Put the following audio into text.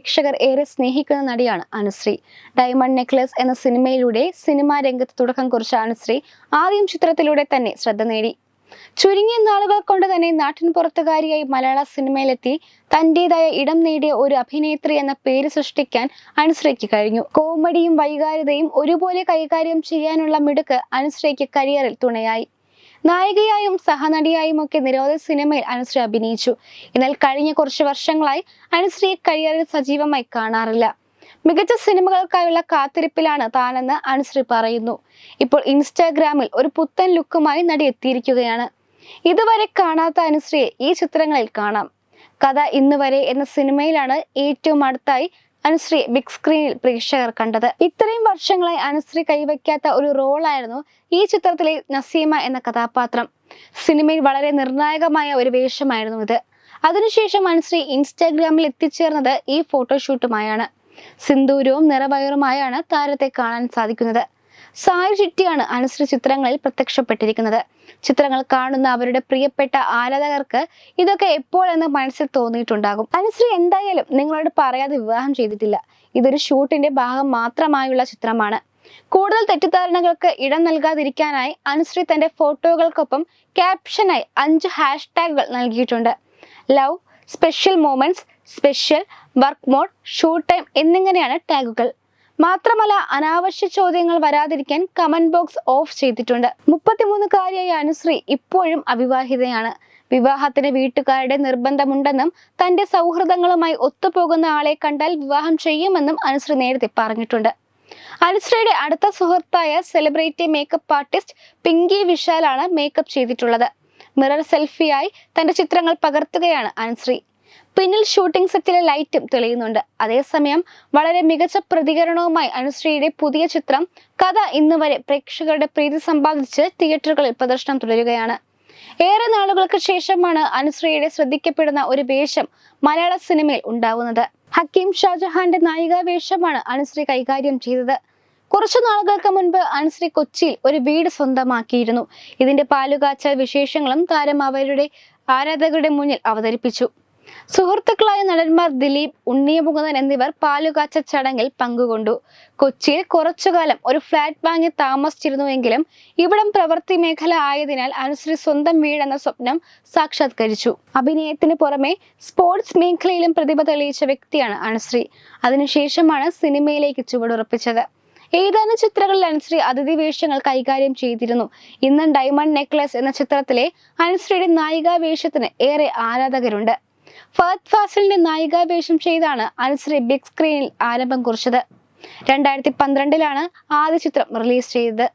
പ്രേക്ഷകർ ഏറെ സ്നേഹിക്കുന്ന നടിയാണ് അനുശ്രീ. ഡയമണ്ട് നെക്ലസ് എന്ന സിനിമയിലൂടെ സിനിമാ രംഗത്ത് തുടക്കം കുറിച്ച അനുശ്രീ ആദ്യം ചിത്രത്തിലൂടെ തന്നെ ശ്രദ്ധ നേടി. ചുരുങ്ങിയ നാളുകൾ കൊണ്ട് തന്നെ നാട്ടിൻ പുറത്തുകാരിയായി മലയാള സിനിമയിലെത്തി. തന്റേതായ ഇടം നേടിയ ഒരു അഭിനേത്രി എന്ന പേര് സൃഷ്ടിക്കാൻ അനുശ്രീക്ക് കഴിഞ്ഞു. കോമഡിയും വൈകാരികതയും ഒരുപോലെ കൈകാര്യം ചെയ്യാനുള്ള മിടുക്ക് അനുശ്രീക്ക് കരിയറിൽ തുണയായി. നായികയായും സഹനടിയായും ഒക്കെ നിരവധി സിനിമയിൽ അനുശ്രീ അഭിനയിച്ചു. എന്നാൽ കഴിഞ്ഞ കുറച്ച് വർഷങ്ങളായി അനുശ്രീയെ കരിയറിൽ സജീവമായി കാണാറില്ല. മികച്ച സിനിമകൾക്കായുള്ള കാത്തിരിപ്പിലാണ് താനെന്ന് അനുശ്രീ പറയുന്നു. ഇപ്പോൾ ഇൻസ്റ്റാഗ്രാമിൽ ഒരു പുത്തൻ ലുക്കുമായി നടി എത്തിയിരിക്കുകയാണ് ഇതുവരെ കാണാത്ത അനുശ്രീയെ ഈ ചിത്രങ്ങളിൽ കാണാം. കഥ ഇന്നുവരെ എന്ന സിനിമയിലാണ് ഏറ്റവും അടുത്തായി അനുശ്രീ ബിഗ് സ്ക്രീനിൽ പ്രേക്ഷകർ കണ്ടത്. ഇത്രയും വർഷങ്ങളായി അനുശ്രീ കൈവയ്ക്കാത്ത ഒരു റോളായിരുന്നു ഈ ചിത്രത്തിലെ നസീമ എന്ന കഥാപാത്രം. സിനിമയിൽ വളരെ നിർണായകമായ ഒരു വേഷമായിരുന്നു ഇത്. അതിനുശേഷം അനുശ്രീ ഇൻസ്റ്റാഗ്രാമിൽ എത്തിച്ചേർന്നത് ഈ ഫോട്ടോഷൂട്ടുമായാണ് സിന്ദൂരവും നിറവയറുമായാണ് താരത്തെ കാണാൻ സാധിക്കുന്നത്. സായി ചിട്ടിയാണ് അനുശ്രീ ചിത്രങ്ങളിൽ പ്രത്യക്ഷപ്പെട്ടിരിക്കുന്നത്. ചിത്രങ്ങൾ കാണുന്ന അവരുടെ പ്രിയപ്പെട്ട ആരാധകർക്ക് ഇതൊക്കെ എപ്പോഴെന്ന് മനസ്സിൽ തോന്നിയിട്ടുണ്ടാകും. അനുശ്രീ എന്തായാലും നിങ്ങളോട് പറയാതെ വിവാഹം ചെയ്തിട്ടില്ല. ഇതൊരു ഷൂട്ടിന്റെ ഭാഗം മാത്രമായുള്ള ചിത്രമാണ്. കൂടുതൽ തെറ്റിദ്ധാരണകൾക്ക് ഇടം നൽകാതിരിക്കാനായി അനുശ്രീ തന്റെ ഫോട്ടോകൾക്കൊപ്പം ക്യാപ്ഷനായി അഞ്ച് ഹാഷ്ടാഗുകൾ നൽകിയിട്ടുണ്ട്. Love special moments special work mode shoot time എന്നിങ്ങനെയാണ് ടാഗുകൾ. മാത്രമല്ല അനാവശ്യ ചോദ്യങ്ങൾ വരാതിരിക്കാൻ കമന്റ് ബോക്സ് ഓഫ് ചെയ്തിട്ടുണ്ട്. മുപ്പത്തിമൂന്നുകാരിയായ അനുശ്രീ ഇപ്പോഴും അവിവാഹിതയാണ്. വിവാഹത്തിന് വീട്ടുകാരുടെ നിർബന്ധമുണ്ടെന്നും തന്റെ സൗഹൃദങ്ങളുമായി ഒത്തുപോകുന്ന ആളെ കണ്ടാൽ വിവാഹം ചെയ്യുമെന്നും അനുശ്രീ നേരത്തെ പറഞ്ഞിട്ടുണ്ട്. അനുശ്രീയുടെ അടുത്ത സുഹൃത്തായ സെലിബ്രിറ്റി മേക്കപ്പ് ആർട്ടിസ്റ്റ് പിങ്കി വിശാലാണ് മേക്കപ്പ് ചെയ്തിട്ടുള്ളത്. മിറർ സെൽഫിയായി തന്റെ ചിത്രങ്ങൾ പകർത്തുകയാണ് അനുശ്രീ. പിന്നിൽ ഷൂട്ടിംഗ് സെറ്റിലെ ലൈറ്റും തെളിയുന്നുണ്ട്. അതേസമയം വളരെ മികച്ച പ്രതികരണവുമായി അനുശ്രീയുടെ പുതിയ ചിത്രം കഥ ഇന്ന് വരെ പ്രേക്ഷകരുടെ പ്രീതി സമ്പാദിച്ച് തിയേറ്ററുകളിൽ പ്രദർശനം തുടരുകയാണ്. ഏറെ നാളുകൾക്ക് ശേഷമാണ് അനുശ്രീയുടെ ശ്രദ്ധിക്കപ്പെടുന്ന ഒരു വേഷം മലയാള സിനിമയിൽ ഉണ്ടാവുന്നത്. ഹക്കീം ഷാജഹാന്റെ നായികാ വേഷമാണ് അനുശ്രീ കൈകാര്യം ചെയ്തത്. കുറച്ചു നാളുകൾക്ക് മുൻപ് അനുശ്രീ കൊച്ചിയിൽ ഒരു വീട് സ്വന്തമാക്കിയിരുന്നു. ഇതിന്റെ പാലുകാച്ച വിശേഷങ്ങളും താരം അവരുടെ ആരാധകരുടെ മുന്നിൽ അവതരിപ്പിച്ചു. സുഹൃത്തുക്കളായ നടന്മാർ ദിലീപ് ഉണ്ണിയമുകുന്ദൻ എന്നിവർ പാലുകാച്ച ചടങ്ങിൽ പങ്കുകൊണ്ടു. കൊച്ചിയിൽ കുറച്ചുകാലം ഒരു ഫ്ളാറ്റ് വാങ്ങി താമസിച്ചിരുന്നുവെങ്കിലും ഇവിടം പ്രവൃത്തി മേഖല ആയതിനാൽ അനുശ്രീ സ്വന്തം വീടെന്ന സ്വപ്നം സാക്ഷാത്കരിച്ചു. അഭിനയത്തിന് പുറമെ സ്പോർട്സ് മേഖലയിലും പ്രതിഭ തെളിയിച്ച വ്യക്തിയാണ് അനുശ്രീ. അതിനുശേഷമാണ് സിനിമയിലേക്ക് ചുവടുറപ്പിച്ചത്. ഏതാനും ചിത്രങ്ങളിൽ അനുശ്രീ അതിഥി വേഷങ്ങൾ കൈകാര്യം ചെയ്തിരുന്നു. ഇന്ന് ഡയമണ്ട് നെക്ലസ് എന്ന ചിത്രത്തിലെ അനുശ്രീയുടെ നായികാ വേഷത്തിന് ഏറെ ആരാധകരുണ്ട്. ഫഹദ് ഫാസിലിന്റെ നായികാ വേഷം ചെയ്താണ് അനുശ്രീ ബിഗ് സ്ക്രീനിൽ ആരംഭം കുറിച്ചത്. രണ്ടായിരത്തി പന്ത്രണ്ടിലാണ് ആദ്യ ചിത്രം റിലീസ് ചെയ്തത്.